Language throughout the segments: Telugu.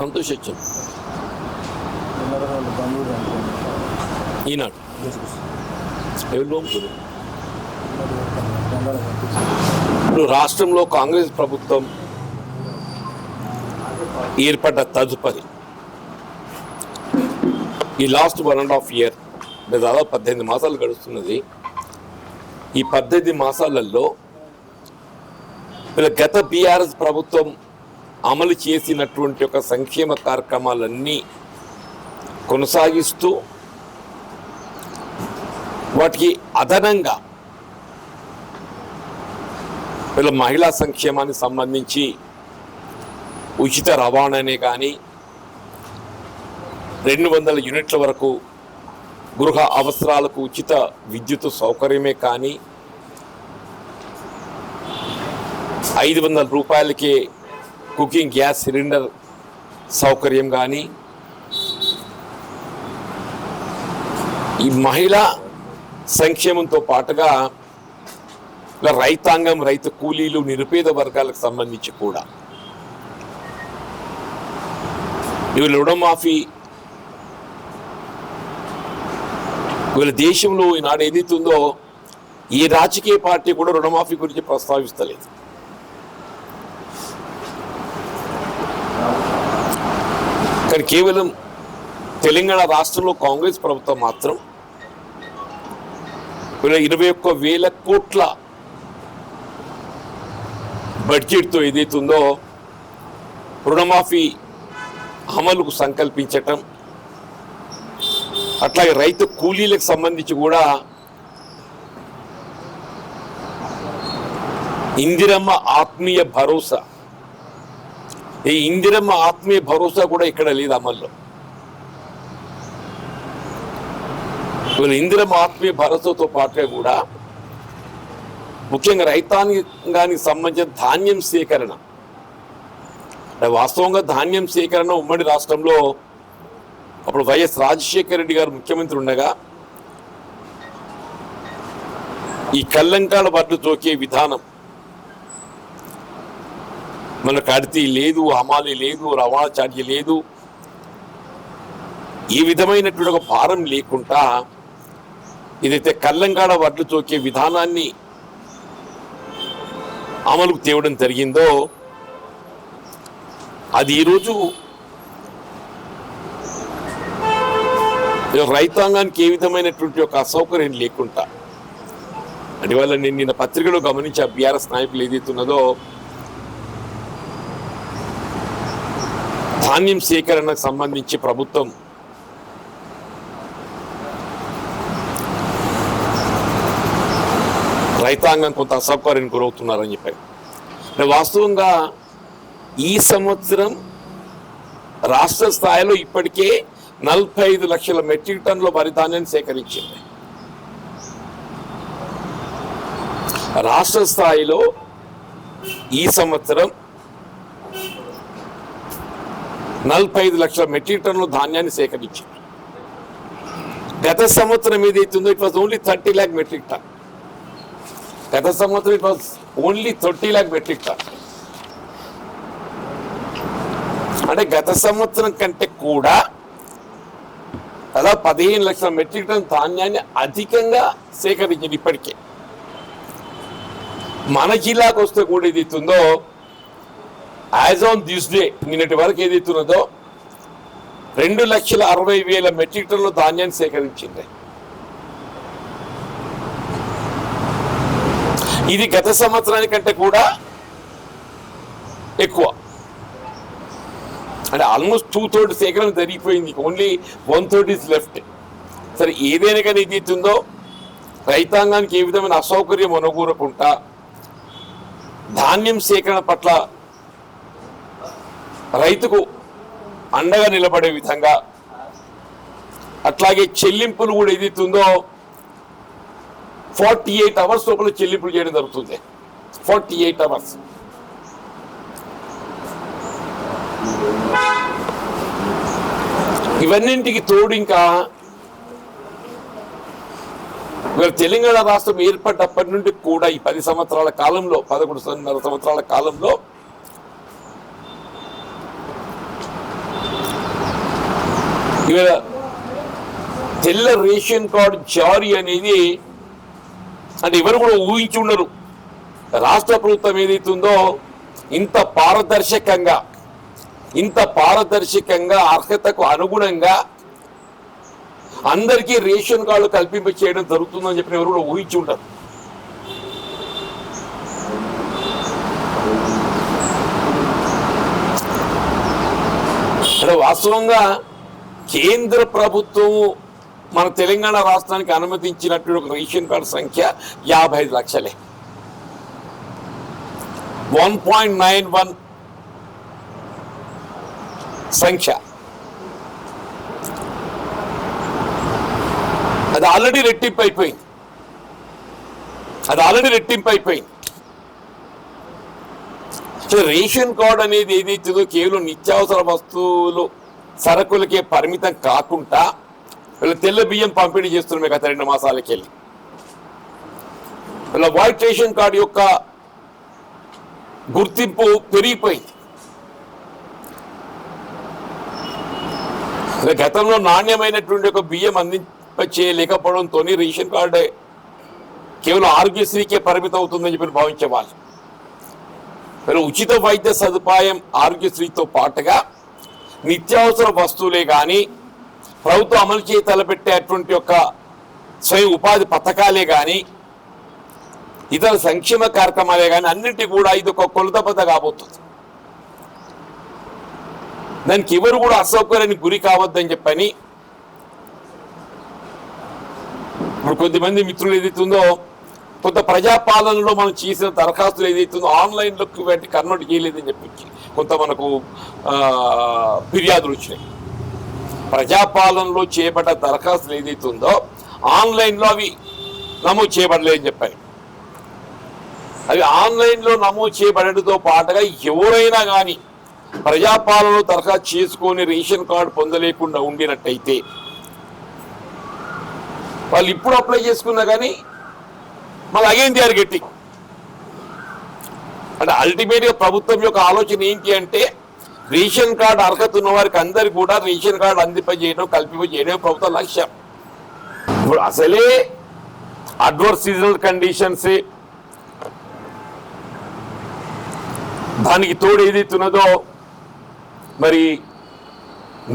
సంతోష్ ఈనాడు. ఎవరు ఇప్పుడు రాష్ట్రంలో కాంగ్రెస్ ప్రభుత్వం ఏర్పడ్డ తదుపరి ఈ last one and half year దాదాపు పద్దెనిమిది మాసాలు గడుస్తున్నది. ఈ పద్దెనిమిది మాసాలలో వీళ్ళ గత బీఆర్ఎస్ ప్రభుత్వం అమలు చేసినటువంటి ఒక సంక్షేమ కార్యక్రమాలన్నీ కొనసాగిస్తూ వాటికి అదనంగా వీళ్ళ మహిళా సంక్షేమానికి సంబంధించి ఉచిత రవాణానే కానీ రెండు వందల యూనిట్ల వరకు గృహ అవసరాలకు ఉచిత విద్యుత్ సౌకర్యమే కానీ ఐదు వందల రూపాయలకే కుకింగ్ గ్యాస్ సిలిండర్ సౌకర్యం కానీ ఈ మహిళా సంక్షేమంతో పాటుగా రైతాంగం రైతు కూలీలు నిరుపేద వర్గాలకు సంబంధించి కూడా ఇవి రుణమాఫీ వీళ్ళ దేశంలో ఈనాడు ఏదైతుందో ఈ రాజకీయ పార్టీ కూడా రుణమాఫీ గురించి ప్రస్తావిస్తలేదు. కానీ కేవలం తెలంగాణ రాష్ట్రంలో కాంగ్రెస్ ప్రభుత్వం మాత్రం ఇరవై ఒక్క వేల కోట్ల బడ్జెట్తో ఏదైతుందో రుణమాఫీ అమలుకు సంకల్పించటం అట్లాగే రైతు కూలీలకు సంబంధించి కూడా ఇందిరమ్మ ఆత్మీయ భరోసా ఈ ఇందిరమ్మ ఆత్మీయ భరోసా కూడా ఇక్కడ లేదు అమల్లో. వీళ్ళు ఇందిరమ్మ ఆత్మీయ భరోసాతో పాటుగా కూడా ముఖ్యంగా రైతాంగానికి సంబంధించిన ధాన్యం సేకరణ. వాస్తవంగా ధాన్యం సేకరణ ఉమ్మడి రాష్ట్రంలో అప్పుడు వైఎస్ రాజశేఖర రెడ్డి గారు ముఖ్యమంత్రి ఉండగా ఈ కల్లంకాల బడ్లు తోకే విధానం మన కడితీ లేదు హమాలి లేదు రవాణా ఛార్జీ లేదు. ఈ విధమైనటువంటి ఒక భారం లేకుండా ఇదైతే కళ్ళంగాడ వడ్లు తోకే విధానాన్ని అమలుకు తేవడం జరిగిందో అది ఈరోజు రైతాంగానికి ఏ విధమైనటువంటి ఒక అసౌకర్యం లేకుండా అందువల్ల నేను నిన్న పత్రికలో గమనించే బీఆర్ఎస్ నాయకులు ఏదైతున్నదో ధాన్యం సేకరణకు సంబంధించి ప్రభుత్వం రైతాంగం కొంత అసౌకర్యం గురవుతున్నారని చెప్పారు. వాస్తవంగా ఈ సంవత్సరం రాష్ట్ర స్థాయిలో ఇప్పటికే నలభై ఐదు లక్షల మెట్రిక్ టన్నుల వరి ధాన్యాన్ని సేకరించింది. రాష్ట్ర స్థాయిలో ఈ సంవత్సరం నలభై ఐదు లక్షల మెట్రిక్ టన్నుల ధాన్యాన్ని సేకరించింది గత సంవత్సరం ఏదైతుందో it was only thirty lakh metric ton. గత సంవత్సరం it was only thirty lakh metric ton. అంటే గత సంవత్సరం కంటే కూడా దాదాపు పదిహేను లక్షల మెట్రిక్ టన్ ధాన్యాన్ని అధికంగా సేకరించింది ఇప్పటికే. మన జిల్లాకు వస్తే కూడా ఏదైతుందో యాజ్ ఆన్ దిస్ డే నిన్నటి వరకు ఏదైతున్నదో రెండు లక్షల అరవై వేల మెట్రిక్ టన్నుల ధాన్యాన్ని సేకరించింది. ఇది గత సంవత్సరానికంటే కూడా ఎక్కువ. అంటే ఆల్మోస్ట్ టూ థర్డ్ సేకరణ జరిగిపోయింది. Only one third is left సరే ఏదైనా కానీ ఇది ఇస్తుందో రైతాంగానికి ఏ విధమైన అసౌకర్యం అనుకూరకుండా ధాన్యం సేకరణ పట్ల రైతుకు అండగా నిలబడే విధంగా అట్లాగే చెల్లింపులు కూడా ఏదైతుందో ఫార్టీ ఎయిట్ అవర్స్ లోపల చెల్లింపులు చేయడం జరుగుతుంది. Forty eight hours. ఇవన్నింటికి తోడు ఇంకా ఇవాళ తెలంగాణ రాష్ట్రం ఏర్పడ్డప్పటి నుండి కూడా ఈ పది సంవత్సరాల కాలంలో పదకొండు సంవత్సరాల సంవత్సరాల కాలంలో ఇవాళ తెల్ల రేషన్ కార్డు జారీ అనేది అంటే ఎవరు కూడా ఊహించి ఉండరు. రాష్ట్ర ప్రభుత్వం ఏదైతుందో ఇంత పారదర్శకంగా ఇంత పారదర్శకంగా అర్హతకు అనుగుణంగా అందరికీ రేషన్ కార్డు కల్పింప చేయడం జరుగుతుందని చెప్పిన ఎవరు కూడా ఊహించి ఉంటారు అంటే వాస్తవంగా కేంద్ర ప్రభుత్వం మన తెలంగాణ రాష్ట్రానికి అనుమతించినట్టు ఒక రేషన్ కార్డు సంఖ్య యాభై ఐదు లక్షలే. వన్ పాయింట్ నైన్ వన్ సంఖ్య. అది ఆల్రెడీ రెట్టింపు అయిపోయింది. అది ఆల్రెడీ రెట్టింపు అయిపోయింది. సో రేషన్ కార్డ్ అనేది ఏదైతుందో కేవలం నిత్యావసర వస్తువులు సరుకులకే పరిమితం కాకుండా వీళ్ళు తెల్ల బియ్యం పంపిణీ చేస్తున్నాం గత రెండు మాసాలకి వెళ్ళి. వీళ్ళ వైట్ రేషన్ కార్డు యొక్క గుర్తింపు పెరిగిపోయింది. గతంలో నాణ్యమైనటువంటి ఒక బియ్యం అందించేయలేకపోవడంతో రేషన్ కార్డు కేవలం ఆరోగ్యశ్రీకే పరిమితం అవుతుందని చెప్పి భావించే వాళ్ళు. ఉచిత వైద్య సదుపాయం ఆరోగ్యశ్రీతో పాటుగా నిత్యావసర వస్తువులే కానీ ప్రభుత్వం అమలు చేయి తలపెట్టేటువంటి యొక్క స్వయం ఉపాధి పథకాలే కానీ ఇతర సంక్షేమ కార్యక్రమాలే కానీ అన్నింటి కూడా ఇది ఒక కొలతబద్ద కాబోతుంది. దానికి ఎవరు కూడా అసౌకర్యానికి గురి కావద్దని చెప్పని ఇప్పుడు కొద్దిమంది మిత్రులు ఏదైతుందో కొంత ప్రజాపాలనలో మనం చేసిన దరఖాస్తులు ఏదైతుందో ఆన్లైన్లోకి వాటి కన్వర్ట్ చేయలేదని చెప్పి కొంత మనకు ఫిర్యాదులు వచ్చినాయి ప్రజాపాలనలో చేపట్ట దరఖాస్తులు ఏదైతుందో ఆన్లైన్లో అవి నమోదు చేయబడలేదని చెప్పాయి అవి ఆన్లైన్లో నమోదు చేయబడటంతో పాటుగా ఎవరైనా కానీ ప్రజాపాలనలో దరఖాస్తు చేసుకొని రేషన్ కార్డు పొందలేకుండా ఉండినట్టయితే వాళ్ళు ఇప్పుడు అప్లై చేసుకున్నా కానీ మళ్ళీ అగైన్ దే ఆర్ గెట్టింగ్. అంటే అల్టిమేట్గా ప్రభుత్వం యొక్క ఆలోచన ఏంటి అంటే రేషన్ కార్డు అర్హత ఉన్న వారికి అందరికి కూడా రేషన్ కార్డు అందింపజేయడం కల్పింపజేయడం ప్రభుత్వ లక్ష్యం. ఇప్పుడు అసలే అడ్వర్స్ సీజనల్ కండిషన్స్ దానికి తోడు ఏదైతే ఉన్నదో మరి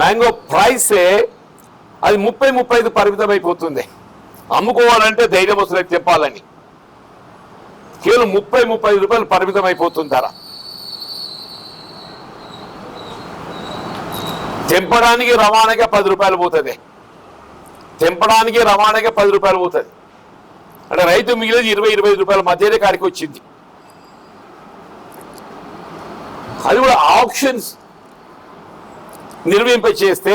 మ్యాంగో ప్రైసే అది ముప్పై ముప్పై ఐదు పరిమితం అయిపోతుంది. అమ్ముకోవాలంటే ధైర్యం వస్తుంది చెప్పాలని. కేవలం ముప్పై ముప్పై రూపాయలు పరిమితం అయిపోతుంది ధర. తెంపడానికి రవాణాగా పది రూపాయలు పోతుంది. తెంపడానికి రవాణాగా పది రూపాయలు పోతుంది. అంటే రైతు మిగిలిన ఇరవై ఇరవై రూపాయల మధ్యనే కాడికి వచ్చింది. అది కూడా ఆప్షన్స్ నిర్వహింప చేస్తే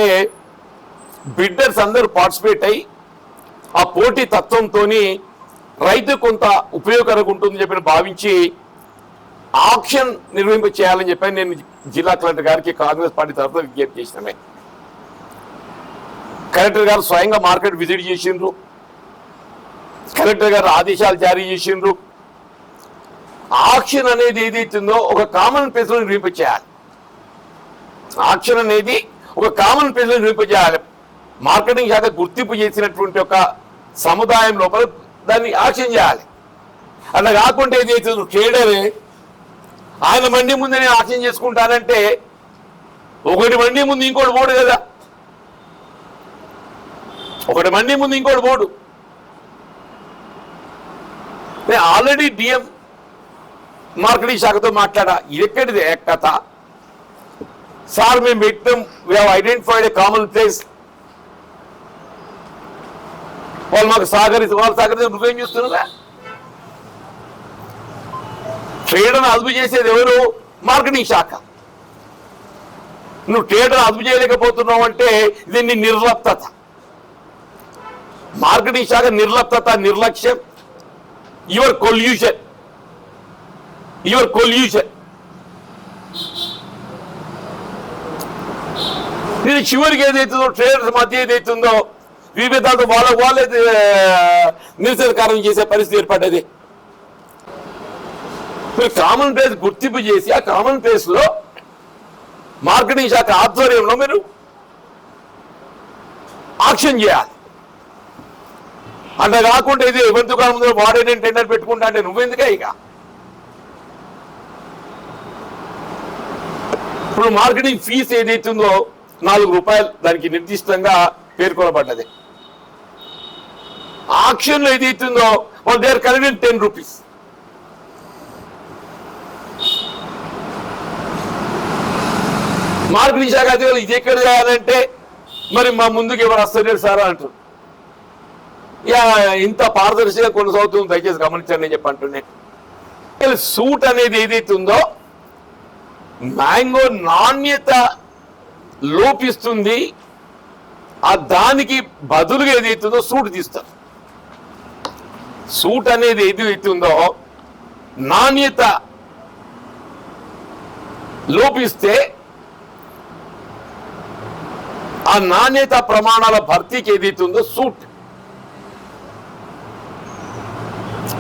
బిడ్డర్స్ అందరూ పార్టిసిపేట్ అయ్యి ఆ పోటీ తత్వంతో రైతు కొంత ఉపయోగకరంగా ఉంటుందని చెప్పి భావించి ఆప్షన్ నిర్వహింప చేయాలని చెప్పి నేను జిల్లా కలెక్టర్ గారికి కాంగ్రెస్ పార్టీ తరఫున విజ్ఞప్తి చేసినామే. కలెక్టర్ గారు స్వయంగా మార్కెట్ విజిట్ చేసిండ్రు. కలెక్టర్ గారు ఆదేశాలు జారీ చేసిండ్రు. ఆక్షన్ అనేది ఏదైతుందో ఒక కామన్ ప్లేస్లో నిర్వహింప చేయాలి. ఆక్షన్ అనేది ఒక కామన్ ప్లేస్లో నిర్వహింప చేయాలి. మార్కెటింగ్ శాఖ గుర్తింపు చేసినటువంటి ఒక సముదాయం లోపల దాన్ని యాక్షన్ చేయాలి. అలా కాకుండా ఏదైతే ట్రేడరే ఆయన మండి ముందు నేను యాక్షన్ చేసుకుంటానంటే ఒకటి మండి ముందు ఇంకోటి పోడు కదా. ఒకటి మండి ముందు ఇంకోటి పోడు. నేను ఆల్రెడీ డిఎం మార్కెటింగ్ శాఖతో మాట్లాడా. ఎక్కడిది కథ సార్ మేము పెట్టాం. We identified a common place వాళ్ళు మాకు సహకరిస్తే వాళ్ళు సహకరిస్తే నువ్వేం చూస్తున్నావా ట్రేడర్ని అదుపు చేసేది ఎవరు? మార్కెటింగ్ శాఖ. నువ్వు ట్రేడర్ అదుపు చేయలేకపోతున్నావు అంటే ఇది నీ నిర్లప్తత. మార్కెటింగ్ శాఖ నిర్లప్తత నిర్లక్ష్యం. యువర్ కొల్యూషన్ యువర్ కొల్యూషన్ ఇది చివరికి ఏదైతుందో ట్రేడర్స్ మధ్య ఏదైతుందో విభేదాలతో వాళ్ళకు వాళ్ళే నిరసన చేసే పరిస్థితి ఏర్పడ్డది. మీరు కామన్ ప్లేస్ గుర్తింపు చేసి ఆ కామన్ ప్లేస్లో మార్కెటింగ్ శాఖ ఆధ్వర్యంలో మీరు ఆక్షన్ చేయాలి. అంటే కాకుండా ఇది ఎవరి దుకాణం ముందు వాడే నేను టెండర్ పెట్టుకుంటా అంటే నువ్వెందుకే ఇక? ఇప్పుడు మార్కెటింగ్ ఫీజు ఏదైతుందో నాలుగు రూపాయలు దానికి నిర్దిష్టంగా పేర్కొనబడ్డది. ఆక్షన్లో ఏదైతుందో వాళ్ళు there convene ten rupees. Marketing శాఖ అధికారులు ఇది ఎక్కడ చేయాలంటే మరి మా ముందుకు ఎవరు వస్తలేరు సార్ అంటారు యా ఇంత పారదర్శిగా కొనసాగుతుంది దయచేసి గమనించండి నేను చెప్పి అంటున్నాను సూట్ అనేది ఏదైతే ఉందో మ్యాంగో నాణ్యత లోపిస్తుంది ఆ దానికి బదులుగా ఏదైతుందో సూట్ తీస్తారు. సూట్ అనేది ఏదైతే ఉందో నాణ్యత లోపిస్తే ఆ నాణ్యత ప్రమాణాల భర్తీకి ఏదైతుందో ఉందో సూట్.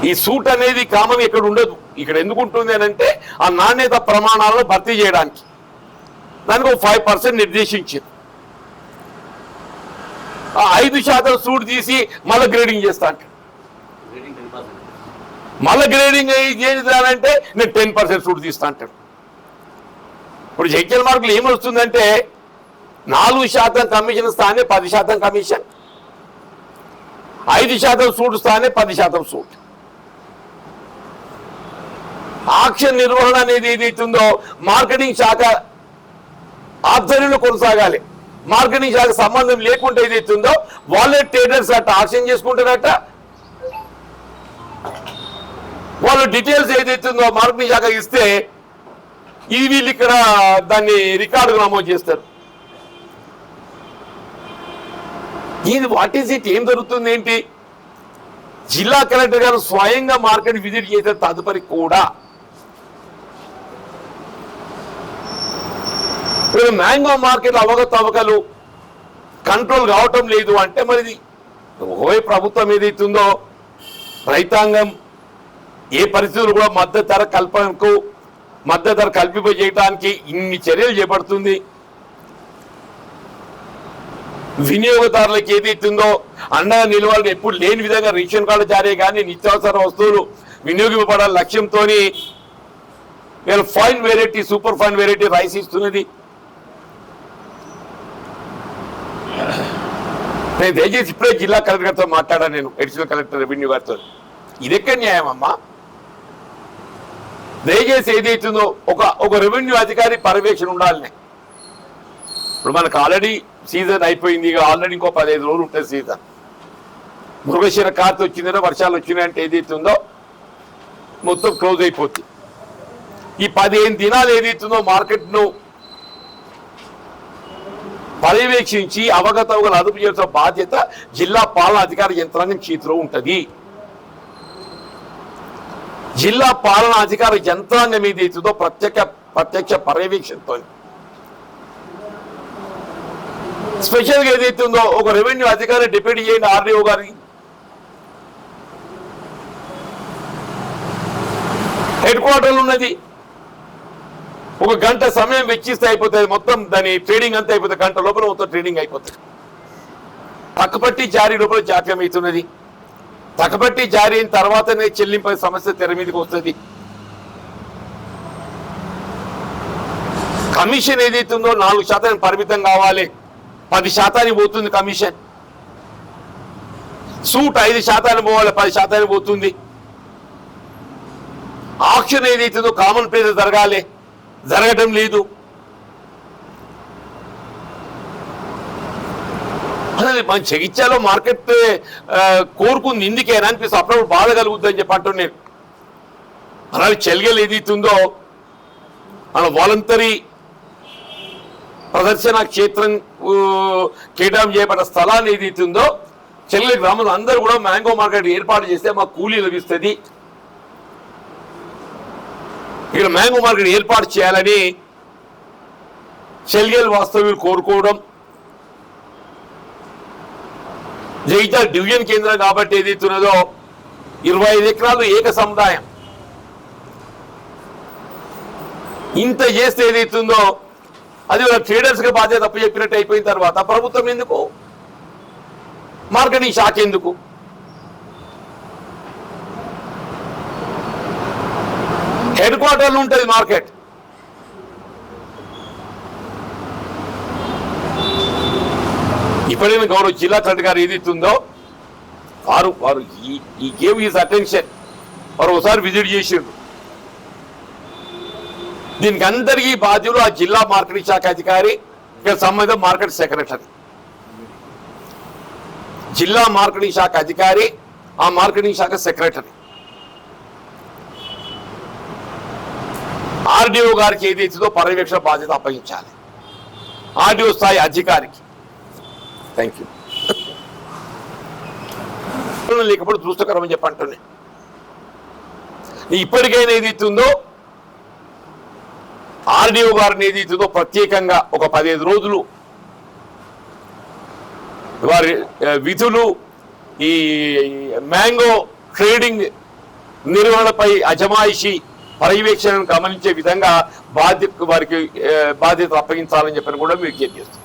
ఈ సూట్ అనేది కామన్ ఇక్కడ ఉండదు. ఇక్కడ ఎందుకు ఉంటుంది అని అంటే ఆ నాణ్యత ప్రమాణాలను భర్తీ చేయడానికి. దానికి ఒక ఫైవ్ పర్సెంట్ నిర్దేశించింది ఆ ఐదు శాతం సూట్ తీసి మళ్ళీ గ్రేడింగ్ చేస్తా అంటే మళ్ళీ గ్రేడింగ్ చేయాలంటే నేను టెన్ పర్సెంట్ సూట్ తీస్తా అంటాడు. ఇప్పుడు జైత్యాల మార్కులు ఏమొస్తుందంటే నాలుగు శాతం కమిషన్ స్థానే పది శాతం కమిషన్. ఐదు శాతం సూట్ స్థానే పది శాతం సూట్. ఆక్షన్ నిర్వహణ అనేది ఏదైతుందో మార్కెటింగ్ శాఖ ఆధ్వర్యంలో కొనసాగాలి. మార్కెటింగ్ శాఖ సంబంధం లేకుండా ఏదైతుందో వాళ్ళే ట్రేడర్స్ అట్ట ఆక్షన్ చేసుకుంటారట వాళ్ళు డీటెయిల్స్ ఏదైతుందో మార్కెటింగ్ శాఖ ఇస్తే ఈ వీళ్ళు ఇక్కడ దాన్ని రికార్డు నమోదు చేస్తారు. ఇది వాట్ ఈస్ ఇట్ ఏం జరుగుతుంది ఏంటి? జిల్లా కలెక్టర్ గారు స్వయంగా మార్కెట్ విజిట్ చేసే తదుపరి కూడా ఇప్పుడు మ్యాంగో మార్కెట్ అవకతవకలు కంట్రోల్ కావటం లేదు అంటే మరి ఓ ప్రభుత్వం ఏదైతుందో రైతాంగం ఏ పరిస్థితులు కూడా మద్దతు ధర కల్పనకు మద్దతు ధర కల్పింపజేయడానికి ఇన్ని చర్యలు చేపడుతుంది. వినియోగదారులకు ఏదైతుందో అండగా నిలవాలని ఎప్పుడు లేని విధంగా రేషన్ కార్డు జారీ కానీ నిత్యావసర వస్తువులు వినియోగింపబడాల లక్ష్యంతో వీళ్ళు fine variety super fine variety rice ఇస్తున్నది. నేను దయచేసి ఇప్పుడే జిల్లా కలెక్టర్తో మాట్లాడాను నేను అడిషనల్ కలెక్టర్ రెవెన్యూ గారితో. ఇది న్యాయం అమ్మా దయచేసి ఏదైతుందో ఒక ఒక రెవెన్యూ అధికారి పర్యవేక్షణ ఉండాలని. ఇప్పుడు మనకు ఆల్రెడీ సీజన్ అయిపోయింది ఇక ఆల్రెడీ ఇంకో పదిహేను రోజులు ఉంటుంది సీజన్ మృగశిర కార్త వచ్చిందో వర్షాలు వచ్చినాయంటే అంటే ఏదైతుందో మొత్తం క్లోజ్ అయిపోతుంది ఈ పదిహేను దినాలు ఏదైతుందో మార్కెట్ను పర్యవేక్షించి అవగతవగలు అదుపు చేసిన బాధ్యత జిల్లా పాలనా అధికార యంత్రాంగం చేతిలో ఉంటుంది. జిల్లా పాలనా అధికార యంత్రాంగం ఏదైతుందో ప్రత్యక్ష ప్రత్యక్ష పర్యవేక్షణతో. స్పెషల్గా ఏదైతుందో ఒక రెవెన్యూ అధికారి డిప్యూటీ చేయండి ఆర్డీఓ గారి. హెడ్ క్వార్టర్లు ఉన్నది. ఒక గంట సమయం వెచ్చిస్తే అయిపోతుంది. మొత్తం దాని ట్రేడింగ్ అంతా అయిపోతుంది. గంట లోపల మొత్తం ట్రేడింగ్ అయిపోతుంది. పక్కపట్టి జారీ లోపల జాప్యం అవుతున్నది. తకబట్టి జారీ అయిన తర్వాతనే చెల్లింపు సమస్య తెర మీదకి వస్తుంది. కమిషన్ ఏదైతుందో నాలుగు శాతానికి పరిమితం కావాలి. పది శాతానికి పోతుంది కమిషన్. సూట్ ఐదు శాతానికి పోవాలి పది శాతానికి పోతుంది. ఆక్షన్ ఏదైతుందో కామన్ ప్లేస్ జరగాలి. జరగడం లేదు. అసలు మన జగిత్యాలో మార్కెట్ కోరుకుంది ఇందుకేనా అనిపిస్తుంది. అప్పుడప్పుడు బాధ కలుగుతుందని చెప్పి అంటున్నాను నేను అలాగే చెల్గలు ఏదైతుందో మన వాలంటరీ ప్రదర్శన క్షేత్రం కేటాయం చేయబడిన స్థలాన్ని ఏదైతుందో చెల్లెలి గ్రామంలో అందరూ కూడా మ్యాంగో మార్కెట్ ఏర్పాటు చేస్తే మాకు కూలీ లభిస్తుంది. ఇక్కడ మ్యాంగో మార్కెట్ ఏర్పాటు చేయాలని చెల్గేలు వాస్తవ్యులు కోరుకోవడం జగిత్యాల డివిజన్ కేంద్రం కాబట్టి ఏదైతున్నదో ఇరవై ఐదు ఎకరాలు ఏక సముదాయం. ఇంత చేస్తే ఏదైతుందో అది వాళ్ళ బాధ్యత తప్పు చెప్పినట్టు అయిపోయిన తర్వాత ప్రభుత్వం ఎందుకు? మార్కెటింగ్ శాఖ ఎందుకు? హెడ్ క్వార్టర్లు ఉంటుంది మార్కెట్. ఇప్పుడైనా గౌరవ జిల్లా కలెక్టర్ గారు ఏదైతే ఉందో వారు వారు ఈ గేవ్ ఈజ్ అటెన్షన్. వారు ఒకసారి విజిట్ చేసిండ్రు. దీనికి అందరికీ బాధ్యులు ఆ జిల్లా మార్కెటింగ్ శాఖ అధికారి ఇక్కడ సంబంధిత మార్కెట్ సెక్రటరీ. జిల్లా మార్కెటింగ్ శాఖ అధికారి ఆ మార్కెటింగ్ శాఖ సెక్రటరీ. ఆర్డీఓ గారికి ఏదైతుందో పర్యవేక్షణ బాధ్యత అప్పగించాలి. ఆర్డీఓ స్థాయి అధికారికి. థ్యాంక్ యూ లేకపోతే దృష్టకరం అని చెప్పంటున్నాయి ఇప్పటికైనా ఇస్తుందో ఆర్డీఓ గారిని ఏదైతుందో ప్రత్యేకంగా ఒక పదిహేను రోజులు వారి విధులు ఈ మ్యాంగో ట్రేడింగ్ నిర్వహణపై అజమాయిషి పర్యవేక్షణను గమనించే విధంగా బాధ్యత వారికి బాధ్యత అప్పగించాలని చెప్పని కూడా మీరు చేస్తాం